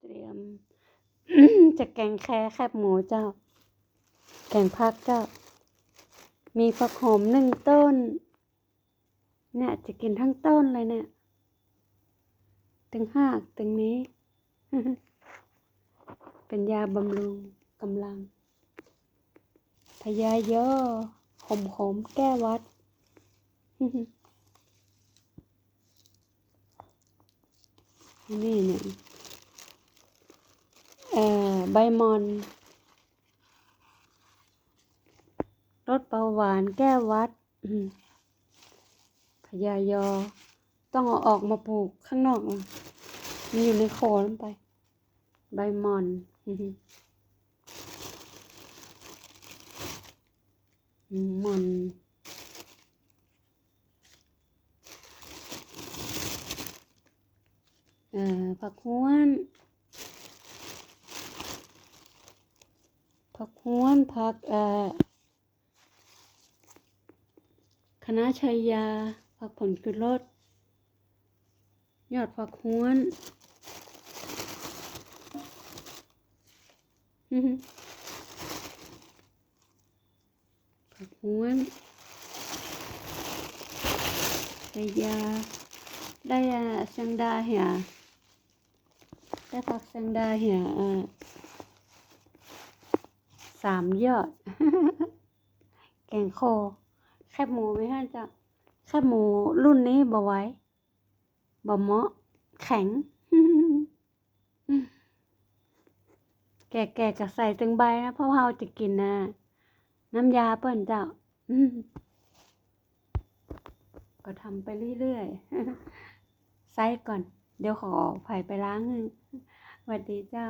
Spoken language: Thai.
เตรียม จะแกงแค่แคบหมูเจ้า แกงผักเจ้า มีผักหอมหนึ่งต้น เนี่ยจะกินทั้งต้นเลยเนี่ยตึงหากตึงนี้ เป็นยาบำรุงกำลัง พยาย่อขมขมแก้วัดนี่เนี่ย บมอนลดเบาหวานแก้วัดพยายอ ต้องเอาออกมาปลูกข้างนอกอะมีอยู่ในโคนไป ใบมอนมมอนเอ่อผักห้วน ผักห้วนผักเอ่อคณะชัยยา ผักผลกุรสยอดผักห้วนผักห้วนชัยยาได้อะแซงดาเหี่ยได้ผักแซงดาเหี่ยอ่า สามยอด แกงโค แคบหมูไหมฮะจ๊ะแคบหมูรุ่นนี้บ่ไว้บ่เหมาะ แข็ง แก่ๆก็ใส่ตึงใบนะเพราะเราจะกินนะน้ำยาเปิ้นเจ้าก็ทำไปเรื่อยๆไซส์ก่อน เดี๋ยวขอไผ่ไปล้างหนึ่งสวัสดีเจ้า